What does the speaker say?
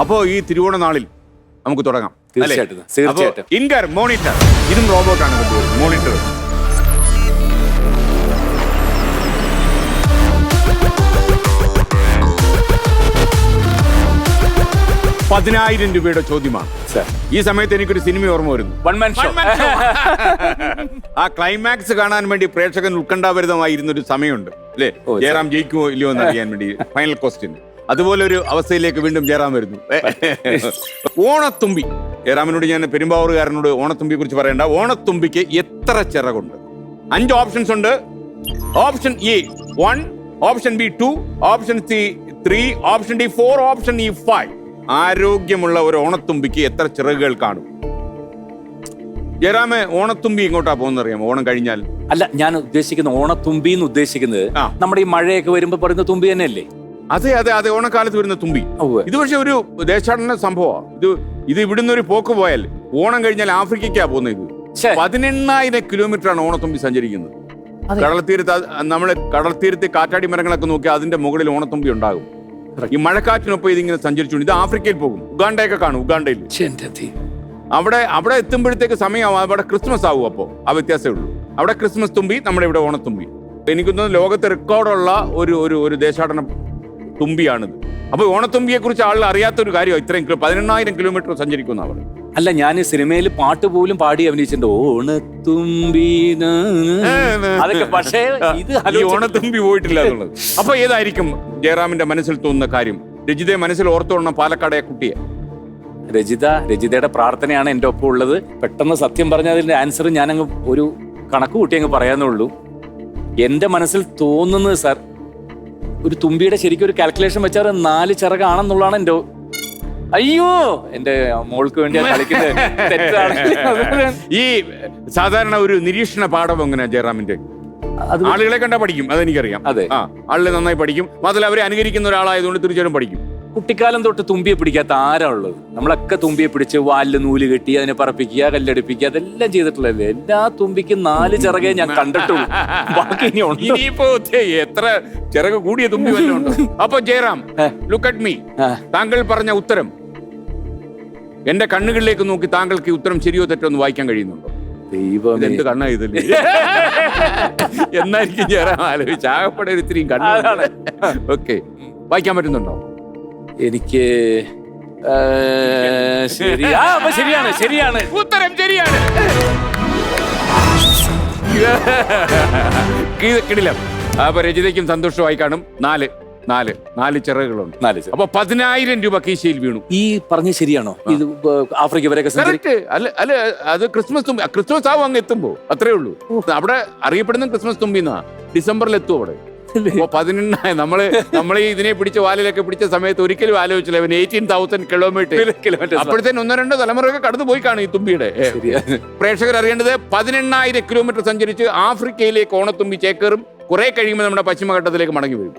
അപ്പോ ഈ തിരുവോണ നാളിൽ നമുക്ക് തുടങ്ങാം? തീർച്ചയായിട്ടും, ഇൻകർ മോണിറ്റർ ഇതും റോബോട്ട് ആണ് മോണിറ്റർ. പതിനായിരം രൂപയുടെ ചോദ്യമാണ്. ഈ സമയത്ത് എനിക്കൊരു സിനിമ ഓർമ്മ വരുന്നു. വൺ മാൻ ഷോ ആ ക്ലൈമാക്സ് കാണാൻ വേണ്ടി പ്രേക്ഷകൻ ഉത്കണ്ഠാഭരിതമായിരുന്ന ഒരു സമയമുണ്ട് അല്ലേ? ജയറാം ജയിക്കുമോ ഇല്ലയോ എന്ന് അറിയാൻ വേണ്ടി ഫൈനൽ ക്വസ്റ്റ്യൻ അതുപോലെ ഒരു അവസ്ഥയിലേക്ക് വീണ്ടും ജയറാം വരുന്നു. ഓണത്തുമ്പി. ജയറാമിനോട് ഞാൻ പെരുമ്പാവൂറുകാരനോട് ഓണത്തുമ്പിയെ കുറിച്ച് പറയണ്ട. ഓണത്തുമ്പിക്ക് എത്ര ചിറകുണ്ട്? അഞ്ച് ഓപ്ഷൻസ് ഉണ്ട്. Option A one option B two option C three option D four option E five ആരോഗ്യമുള്ള ഒരു ഓണത്തുമ്പിക്ക് എത്ര ചിറകുകൾ കാണും? ജയറാമെ ഓണത്തുമ്പി ഇങ്ങോട്ടാ പോകുന്ന അറിയാമോ ഓണം കഴിഞ്ഞാൽ? അല്ല ഞാൻ ഉദ്ദേശിക്കുന്ന ഓണത്തുമ്പി എന്ന് ഉദ്ദേശിക്കുന്നത് നമ്മുടെ ഈ മഴയൊക്കെ വരുമ്പോ പറയുന്ന തുമ്പി തന്നെയല്ലേ? അതെ അതെ അതെ ഓണക്കാലത്ത് വരുന്ന തുമ്പി. ഇത് പക്ഷെ ഒരു ദേശാടന സംഭവമാണ് ഇത് ഇത് ഇവിടുന്ന് ഒരു പോക്ക് പോയാൽ ഓണം കഴിഞ്ഞാൽ ആഫ്രിക്കയ്ക്കാ പോകുന്നത്. പതിനെണ്ണായിരം കിലോമീറ്റർ ആണ് ഓണത്തുമ്പി സഞ്ചരിക്കുന്നത്. കടൽത്തീരത്ത് നമ്മൾ കടൽത്തീരത്ത് കാറ്റാടി മരങ്ങളൊക്കെ നോക്കി അതിന്റെ മുകളിൽ ഓണത്തുമ്പി ഉണ്ടാകും. ഈ മഴക്കാറ്റിനൊപ്പം ഇതിങ്ങനെ സഞ്ചരിച്ചുകൊണ്ട് ഇത് ആഫ്രിക്കയിൽ പോകും. ഉഗാണ്ടയൊക്കെ കാണും ഉഗാണ്ടയിൽ. അവിടെ അവിടെ എത്തുമ്പോഴത്തേക്ക് സമയമാവും. അവിടെ ക്രിസ്മസ് ആവും അപ്പോൾ ആ വ്യത്യാസമേ ഉള്ളൂ. അവിടെ ക്രിസ്മസ് തുമ്പി നമ്മുടെ ഇവിടെ ഓണത്തുമ്പി. എനിക്ക് തോന്നുന്നു ലോകത്ത് റെക്കോർഡുള്ള ഒരു ഒരു ഒരു ദേശാടന തുമ്പിയാണിത്. അപ്പൊ ഓണത്തുമ്പിയെ കുറിച്ച് ആളുകൾ അറിയാത്ത ഒരു കാര്യം ഇത്രയും കിലോ- പതിനെണ്ണായിരം കിലോമീറ്റർ സഞ്ചരിക്കുന്ന അവർ അല്ല ഞാൻ സിനിമയിൽ പാട്ട് പോലും പാടി അഭിനയിച്ചിട്ടുണ്ട്. ഓണത്തുമ്പി. അതൊക്കെ പക്ഷേ ഇത് ഓണത്തുമ്പി പോയിട്ടില്ല എന്നുള്ളത്. അപ്പൊ ഏതായിരിക്കും ജയറാമിന്റെ മനസ്സിൽ തോന്നുന്ന കാര്യം? രജിതയെ മനസ്സിൽ ഓർത്തോണം പാലക്കാടെ കുട്ടിയെ. രജിത രജിതയുടെ പ്രാർത്ഥനയാണ് എന്റെ ഒപ്പം ഉള്ളത്. പെട്ടെന്ന് സത്യം പറഞ്ഞ അതിന്റെ ആൻസർ ഞാൻ അങ്ങ് ഒരു കണക്ക് കൂട്ടി അങ്ങ് പറയാന്നുള്ളൂ എന്റെ മനസ്സിൽ തോന്നുന്നത് സാർ ഒരു തുമ്പിയുടെ ശരിക്കും ഒരു കാൽക്കുലേഷൻ വെച്ചാൽ നാല് ചിറകാണെന്നുള്ളതാണ് എന്റെ അയ്യോ! എന്റെ മോൾക്ക് കളിക്കുന്നത് തെറ്റാണ്. ഈ സാധാരണ ഒരു നിരീക്ഷണ പാഠം എങ്ങനെയാ ജയറാമിന്റെ ആളുകളെ കണ്ടാ പഠിക്കും അതെനിക്കറിയാം. അതെ. ആളുകളെ ആളുകൾ നന്നായി പഠിക്കും. മാത്രമല്ല അവരെ അനുകരിക്കുന്ന ഒരാളായതുകൊണ്ട് തീർച്ചയായിട്ടും പഠിക്കും. കുട്ടിക്കാലം തൊട്ട് തുമ്പിയെ പിടിക്കാത്ത ആരാ ഉള്ളത്? നമ്മളൊക്കെ തുമ്പിയെ പിടിച്ച് വാലിൽ നൂൽ കെട്ടി അതിനെ പറപ്പിക്കുക കല്ലടിപ്പിക്കുക അതെല്ലാം ചെയ്തിട്ടുള്ളതല്ലേ? എല്ലാ തുമ്പിക്കും നാല് ചിറകെ ഞാൻ കണ്ടിട്ടുള്ളൂ. ബാക്കി ഇനി ഉണ്ട്? ഇനിയിപ്പോ ദേ എത്ര ചിറക് കൂടിയ തുമ്പി വല്ലതും ഉണ്ടോ? അപ്പൊ ജയറാം ലുക്ക് അറ്റ് മീ താങ്കൾ പറഞ്ഞ ഉത്തരം. എന്റെ കണ്ണുകളിലേക്ക് നോക്കി താങ്കൾക്ക് ഈ ഉത്തരം ശരിയോ തെറ്റോ എന്ന് വായിക്കാൻ കഴിയുന്നുണ്ടോ? ദൈവമേ. ഇതെന്ത് കണ്ണാ ഇതിൽ എന്നായിരിക്കും ജയറാം ആലോചിച്ച്. ആകപ്പെടെ ഒരു ഇത്രയും. കണ്ണാണ് ഓക്കെ. വായിക്കാൻ പറ്റുന്നുണ്ടോ? എനിക്ക് ഏ, ശരി. ആ അപ്പൊ ശരിയാണ് ശരിയാണ്. ഉത്തരം ശരിയാണ്. കിടില കിടിലം. അപ്പൊ രചിതയ്ക്കും സന്തോഷമായി കാണും. നാല് നാല് നാല് ചിറകുകളുണ്ട്. നാല്. അപ്പൊ പതിനായിരം രൂപ കീശയിൽ വീണു. ഈ പറഞ്ഞ ശരിയാണോ? ഇത് ആഫ്രിക്ക വരെ സഞ്ചരി കറക്റ്റ്. അല്ല അല്ല അത് ക്രിസ്മസ് തുമ്പി ക്രിസ്മസ് ആവും അങ്ങ് എത്തുമ്പോ. അത്രേ ഉള്ളൂ. അവിടെ അറിയപ്പെടുന്ന ക്രിസ്മസ് തുമ്പിന്നാ. ഡിസംബറിൽ എത്തും അവിടെ. അപ്പൊ പതിനെണ്ണായി നമ്മൾ നമ്മൾ ഇതിനെ പിടിച്ച വാലിലൊക്കെ പിടിച്ച സമയത്ത് ഒരിക്കലും ആലോചിച്ചില്ല. ഇവൻ എയ്റ്റീൻ തൗസൻഡ് കിലോമീറ്റർ കിലോമീറ്റർ അപ്പോഴത്തേന് ഒന്നോ രണ്ടോ തലമുറയൊക്കെ കടന്നു പോയി കാണും ഈ തുമ്പിയുടെ. പ്രേക്ഷകർ അറിയേണ്ടത് പതിനെണ്ണായിരം കിലോമീറ്റർ സഞ്ചരിച്ച് ആഫ്രിക്കയിലേക്ക് ഓണത്തുമ്പി ചേക്കേറും. കുറെ കഴിയുമ്പോൾ നമ്മുടെ പശ്ചിമഘട്ടത്തിലേക്ക് മടങ്ങി വരും.